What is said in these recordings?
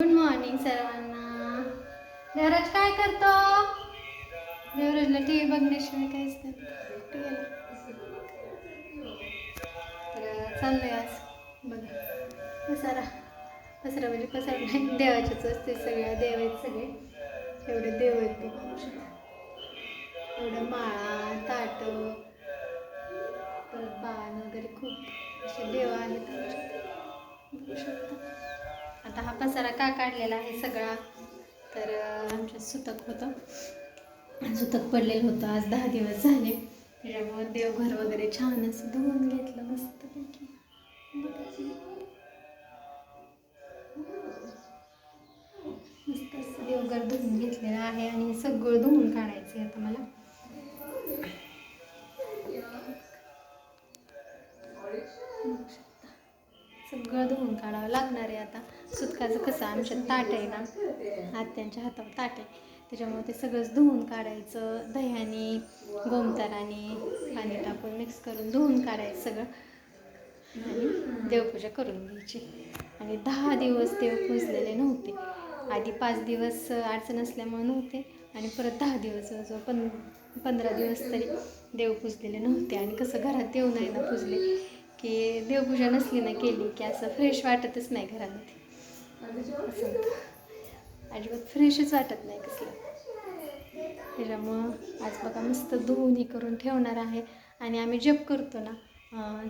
Good morning सर्वांना. देवराज काय करतो? देवराजला टी व्ही बघण्याशिवाय काहीच नाही. कुठे गेला? तर चाललंय आज. बघा. पसारा. पसरा म्हणजे पसारा नाही देवाचेच असते सगळ्या देव आहेत सगळे. एवढे देव आहेत ते शकता एवढं माळा ताट परत बाण वगैरे खूप असे देव आहेत. बघू शकता. आता हा पसारा का काढलेला आहे सगळा? तर आमच्या सुतक होतं. सुतक पडलेलं होतं. आज दहा दिवस झाले. त्याच्यामुळे देवघर वगैरे छान असं धुवून घेतलं मस्तपैकी. मस्त असं देवघर धुवून घेतलेलं आहे आणि सगळं धुवून काढायचं आहे आता मला. सगळं धुवून काढावं लागणार आहे आता. सुतकाचं कसं आमच्या ताट आहे ना. आत्यांच्या हातावर ताट आहे. त्याच्यामुळे ते सगळंच धुवून काढायचं. दह्याने गोमताराने पाणी टाकून मिक्स करून धुवून काढायचं सगळं. आणि देवपूजा करून घ्यायची. आणि दहा दिवस देव पुजलेले नव्हते. आधी पाच दिवस अडचण असल्यामुळे नव्हते. आणि परत दहा दिवस जवळजवळ पं पंधरा दिवस तरी देव पुजलेले नव्हते. आणि कसं घरात देव नाही ना पुजले की देवपूजा नसली ना केली की असं फ्रेश वाटतच नाही घरामध्ये. असं. अजिबात फ्रेशच वाटत नाही कसलं. त्याच्यामुळं आज बघा मस्त धुवून करून ठेवणार आहे. आणि आम्ही जप करतो ना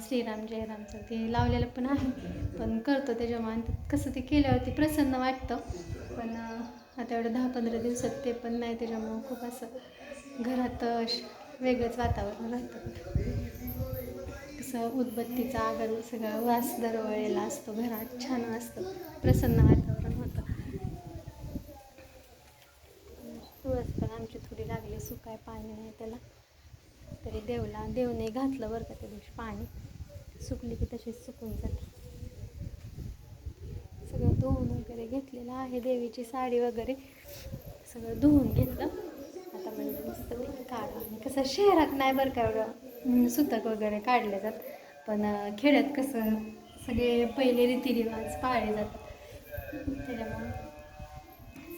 श्रीराम जयरामचं ते लावलेलं पण आहे. पण करतो त्याच्यामुळे. आणि कसं ते केल्यावरती प्रसन्न वाटतं. पण आता एवढं दहा पंधरा दिवसात ते पण नाही. त्याच्यामुळं खूप असं घरात वेगळंच वातावरण राहतं. कसं उदबत्तीचा आगर सगळा वास दरवळलेला असतो. घरात छान असतं प्रसन्न वातावरण होतं. तुळस पण आमची थोडी लागली सुकाय पाणी नाही त्याला. तरी देवला देवने घातलं बरं का त्या दिवशी पाणी. सुकली की तशीच सुकून जाते. सगळं धुवून वगैरे घेतलेलं आहे देवीची साडी वगैरे सगळं धुवून घेतलं. आता म्हणजे मस्त काढा आणि कसं शहरात नाही बरं का एवढं. सुतक वगैरे काढले जात पण खेड्यात कसं सगळे पहिले रीतिरिवाज पाळले जातात. त्याच्यामुळं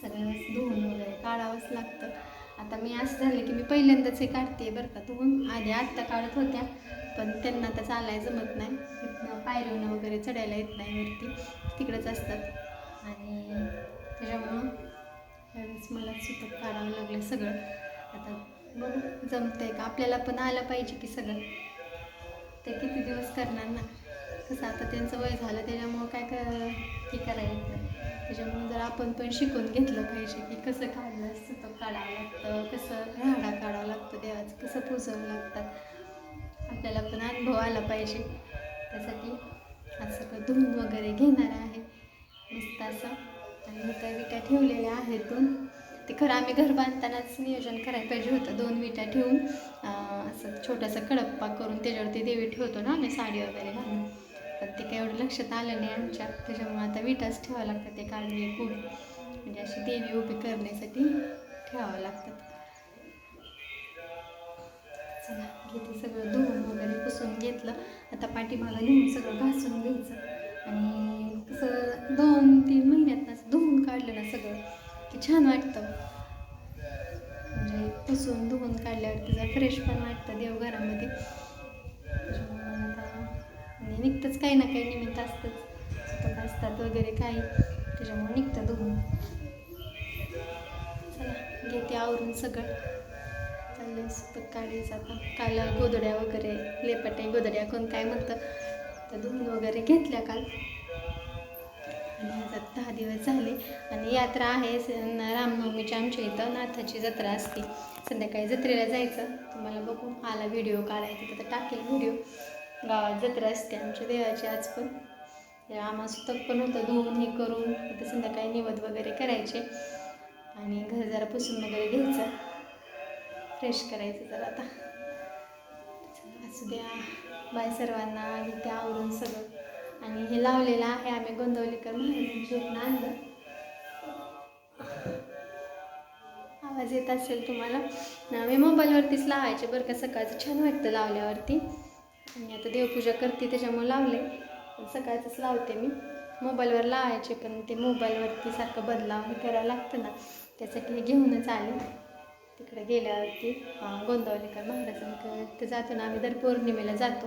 सगळं धुवून वगैरे काढावंच लागतं. आता मी असं झालं की मी पहिल्यांदाच हे काढते बरं का धुवून. आधी आत्ता काढत होत्या पण त्यांना आता चालायला जमत नाही. इथनं वगैरे चढायला येत नाही वरती तिकडंच असतात. आणि त्याच्यामुळं त्यावेळेस मला सुतक काढावं लागलं सगळं. आता बघू जमतंय का? आपल्याला पण आलं पाहिजे की सगळं. ते किती दिवस करणार ना? कसं आता त्यांचं वय झालं त्याच्यामुळं काय कर हे करायचं त्याच्यामुळे जर आपण पण शिकून घेतलं पाहिजे की कसं काढलं असतं तो काढावं लागतं. कसं राहाडा काढावं लागतं देवाचं कसं पुजावं लागतात आपल्याला पण अनुभव आला पाहिजे. त्यासाठी असं का धुवून वगैरे घेणार आहे. मस्त असं. आणि इथं विटा ठेवलेल्या आहेत दोन. ते खरं आम्ही घर बांधतानाच नियोजन करायला पाहिजे होतं. दोन विटा ठेवून असं छोटासा कडप्पा करून त्याच्यावरती देवी ठेवतो ना आम्ही साडी वगैरे घालून. पण ते काही एवढं लक्षात आलं नाही आमच्या. त्याच्यामुळे आता विटाच ठेवावं लागतात ते काढणे खूप म्हणजे अशी देवी उभी करण्यासाठी ठेवावं लागतात. चला घेते सगळं धुवून वगैरे पुसून घेतलं. आता पाठीमागं नेऊन सगळं घासून घ्यायचं. आणि कसं दोन तीन महिन्यात असं धुवून काढलं ना सगळं की छान वाटतं. पुसून धुवून काढल्यावर जरा फ्रेश पण वाटतं देवघरामध्ये. आणि निघतंच काही ना काही निमित्त असतंच. सुतक असतात वगैरे काही. त्याच्यामुळे निघतं धुवून. चला घेते आवरून सगळं. चाललंय सुतक काढायचं आता. काल गोदड्या वगैरे लेपटे गोदड्या कोण काय म्हणतं तर धुवून वगैरे घेतल्या काल. दहा दिवस झाले आणि यात्रा आहे. स- रामनवमीच्या आमच्या इथं नाथाची जत्रा असते. संध्याकाळी जत्रेला जायचं. तुम्हाला बघू आला व्हिडिओ काढायचा तर टाकेल व्हिडिओ गावात जत्रा असते आमच्या देवाची आज पण. आम्हा सुतक पण होतं धुवून हे करून. तिथं संध्याकाळी निवद वगैरे करायचे. आणि घर जरा पुसून वगैरे घ्यायचं. फ्रेश करायचं जरा आता. असू द्या. बाय सर्वांना. इथे आवरून सगळं. आणि हे लावलेलं आहे आम्ही गोंदवलीकर महाराजांच्या आणलं. आवाज येत असेल तुम्हाला? ना मी मोबाईलवरतीच लावायचे बरं का सकाळचं छान वाटतं लावल्यावरती. आणि आता देवपूजा करते त्याच्यामुळे लावले. पण सकाळचंच लावते मी. मोबाईलवर लावायचे पण ते मोबाईलवरती सारखं बदलाव हे करायला लागतं ना. त्यासाठी हे घेऊनच आले. तिकडे गेल्यावरती अं, गोंदावलेकर महाराजांकडे ते जातो ना आम्ही दर पौर्णिमेला जातो.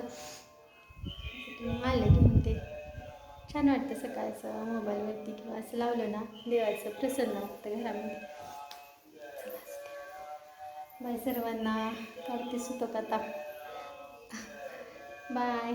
त्यासाठी मग आले घेऊन ते. छान वाटतं सकाळचं मोबाईलवरती किंवा असं लावलं ना देवाचं प्रसन्न वाटतं घरामध्ये. बाय सर्वांना करते सुतक आता बाय.